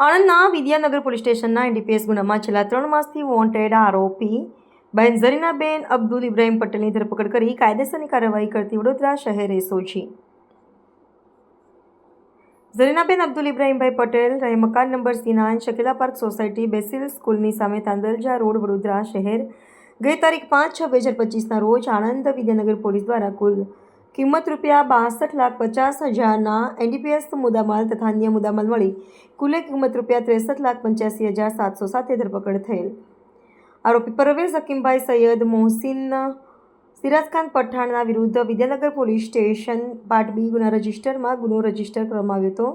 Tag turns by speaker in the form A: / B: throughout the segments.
A: આણંદના Vidyanagar police સ્ટેશનના NDPS ગુનામાં છેલ્લા ત્રણ માસથી વોન્ટેડ આરોપી બહેન ઝરીનાબેન અબ્દુલ ઇબ્રાહીમ પટેલની ધરપકડ કરી કાયદેસરની કાર્યવાહી કરતી વડોદરા શહેર સોજી. ઝરીનાબેન અબ્દુલ ઇબ્રાહીમભાઈ પટેલ, રહે મકાન number Sinan, Shakila park society, Basil સ્કૂલની સામે તાંદલજા રોડ વડોદરા શહેર ગઈ તારીખ પાંચ છ બે હજાર પચીસના રોજ આણંદ વિદ્યાનગર પોલીસ દ્વારા કુલ કિંમત રૂપિયા બાસઠ લાખ પચાસ હજારના એનડીપીએસ મુદ્દામાલ તથા અન્ય મુદ્દામાલ મળી કુલે કિંમત રૂપિયા ત્રેસઠ લાખ પંચ્યાસી હજાર સાતસો સાથે ધરપકડ થયેલ. આરોપી પરવેઝ હકીમભાઈ સૈયદ મોહસિન સિરાજખાન પઠાણના વિરુદ્ધ Vidyanagar police station part B ગુના રજિસ્ટરમાં ગુનો રજિસ્ટર કરવામાં આવ્યો હતો.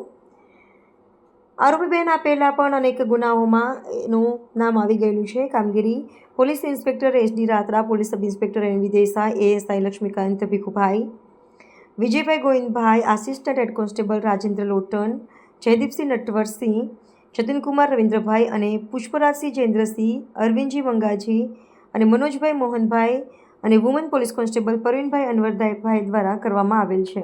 A: આરોપી બેન આપેલા પણ અનેક ગુનાઓમાં એનું નામ આવી ગયેલું છે. કામગીરી police inspector S D Ratra, police sub inspector N Videsa ASI Laxmikant Bhikhubhai Vijaybhai Govindbhai, assistant head constable Rajendra Lotan Jaydeepsinh Natvarsinh, Jatinkumar Ravindrabhai અને પુષ્પરાજસિંહ જયેન્દ્રસિંહ, અરવિંદજી મંગાજી અને મનોજભાઈ મોહનભાઈ અને woman police constable Parveenbhai Anwardaybhai દ્વારા કરવામાં આવેલ છે.